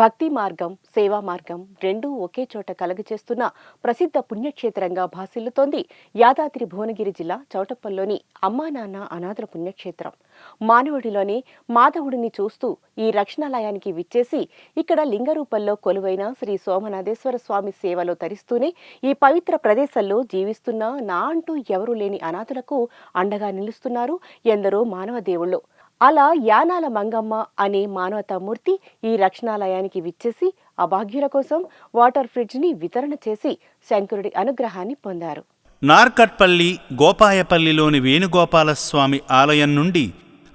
భక్తి మార్గం సేవా మార్గం రెండూ ఒకే చోట కలగచేస్తున్న ప్రసిద్ధ పుణ్యక్షేత్రంగా భాసిల్లుతోంది యాదాద్రి భువనగిరి జిల్లా చౌటప్పల్లోని అమ్మా నాన్న అనాథల పుణ్యక్షేత్రం. మానవుడిలోని మాధవుడిని చూస్తూ ఈ రక్షణాలయానికి విచ్చేసి ఇక్కడ లింగరూపంలో కొలువైన శ్రీ సోమనాథేశ్వర స్వామి సేవలో తరిస్తూనే ఈ పవిత్ర ప్రదేశంలో జీవిస్తున్న నా అంటూ ఎవరూ లేని అనాథులకు అండగా నిలుస్తున్నారు ఎందరో మానవ దేవుళ్ళు. అలా యానాల మంగమ్మ అనే మానవతామూర్తి ఈ రక్షణాలయానికి విచ్చేసి అభాగ్యుల కోసం వాటర్ ఫ్రిడ్జ్ని వితరణ చేసి శంకరుడి అనుగ్రహాన్ని పొందారు. నార్కట్పల్లి గోపాయపల్లిలోని వేణుగోపాలస్వామి ఆలయం నుండి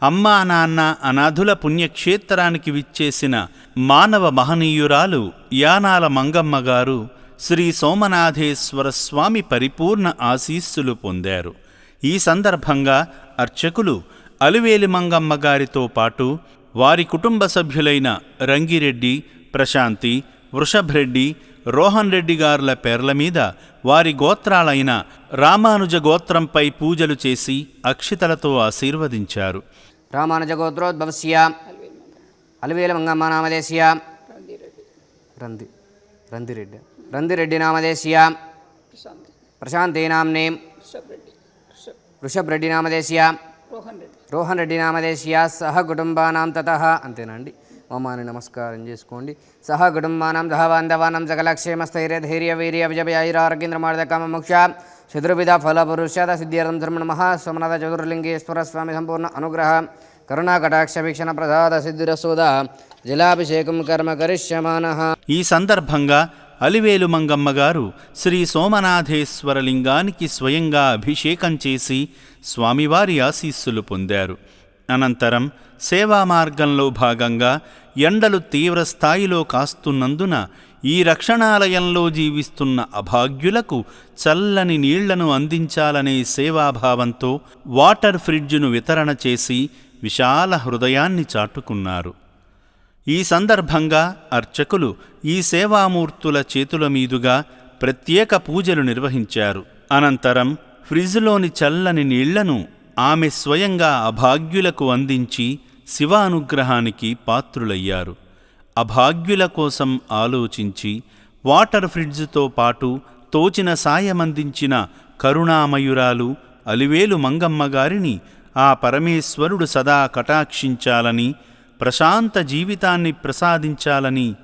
అమ్మా నాన్న అనాథుల పుణ్యక్షేత్రానికి విచ్చేసిన మానవ మహనీయురాలు యానాల మంగమ్మ గారు శ్రీ సోమనాథేశ్వర స్వామి పరిపూర్ణ ఆశీస్సులు పొందారు. ఈ సందర్భంగా అర్చకులు అలివేలి మంగమ్మ గారితో పాటు వారి కుటుంబ సభ్యులైన రంగిరెడ్డి ప్రశాంతి వృషభరెడ్డి రోహన్ రెడ్డి గారుల పేర్ల మీద వారి గోత్రాలైన రామానుజ గోత్రంపై పూజలు చేసి అక్షితలతో ఆశీర్వదించారు. రామానుజగోత్రోద్భవస్య అలివేల మంగమ్మ నామదేశీయ రంది రందిరెడ్డి రందిరెడ్డి నామదేశీయ ప్రశాంతి నామ్నే వృషభ్ రెడ్డి నామదేశీయ రోహన్ రెడ్డి నామదేశీయ సహ కుటుంబానాం తత అంతేనండి. మమ్మాని నమస్కారం చేసుకోండి. సహ కుటుంబానాం సహ బాంధవానం సకలక్షేమ స్థైర్య ధైర్య వీర్య విజయైరారోగ్యంద్ర మార్దకమ మోక్ష చతుర్విధ ఫల సిద్ధ్యర్థం ధర్మ నమ సోమనాథ చతుర్లింగేశ్వర స్వామి సంపూర్ణ అనుగ్రహ కరుణా వీక్షణ ప్రసాద సిద్ధిరసోద జలాభిషేకం కర్మ కరిష్యమాన. ఈ సందర్భంగా అలివేలు మంగమ్మ గారు శ్రీ సోమనాథేశ్వరలింగానికి స్వయంగా అభిషేకం చేసి స్వామివారి ఆశీస్సులు పొందారు. అనంతరం సేవా మార్గంలో భాగంగా ఎండలు తీవ్ర స్థాయిలో కాస్తున్నందున ఈ రక్షణాలయంలో జీవిస్తున్న అభాగ్యులకు చల్లని నీళ్ళను అందించాలనే సేవాభావంతో వాటర్ ఫ్రిడ్జ్ను వితరణ చేసి విశాల హృదయాన్ని చాటుకున్నారు. ఈ సందర్భంగా అర్చకులు ఈ సేవామూర్తుల చేతుల మీదుగా ప్రత్యేక పూజలు నిర్వహించారు. అనంతరం ఫ్రిజ్లోని చల్లని నీళ్ళను ఆమె స్వయంగా అభాగ్యులకు అందించి శివ అనుగ్రహానికి పాత్రులయ్యారు. అభాగ్యుల కోసం ఆలోచించి వాటర్ ఫ్రిడ్జ్తో పాటు తోచిన సాయమందించిన కరుణామయురాలు అలివేలు మంగమ్మ గారిని ఆ పరమేశ్వరుడు సదా కటాక్షించాలని ప్రశాంత జీవితాన్ని ప్రసాదించాలని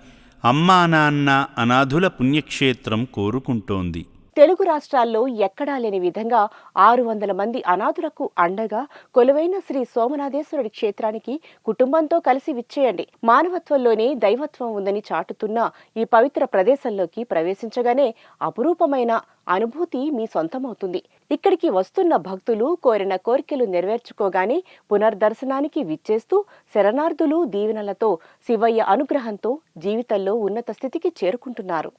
అమ్మానాన్న అనాథుల పుణ్యక్షేత్రం కోరుకుంటోంది. తెలుగు రాష్ట్రాల్లో ఎక్కడా లేని విధంగా ఆరు వందల మంది అనాథులకు అండగా కొలువైన శ్రీ సోమనాథేశ్వరుడి క్షేత్రానికి కుటుంబంతో కలిసి విచ్చేయండి. మానవత్వంలోనే దైవత్వం ఉందని చాటుతున్న ఈ పవిత్ర ప్రదేశంలోకి ప్రవేశించగానే అపురూపమైన అనుభూతి మీ సొంతమవుతుంది. ఇక్కడికి వస్తున్న భక్తులు కోరిన కోరికలు నెరవేర్చుకోగానే పునర్దర్శనానికి విచ్చేస్తూ శరణార్థులు దీవెనలతో శివయ్య అనుగ్రహంతో జీవితంలో ఉన్నత స్థితికి చేరుకుంటున్నారు.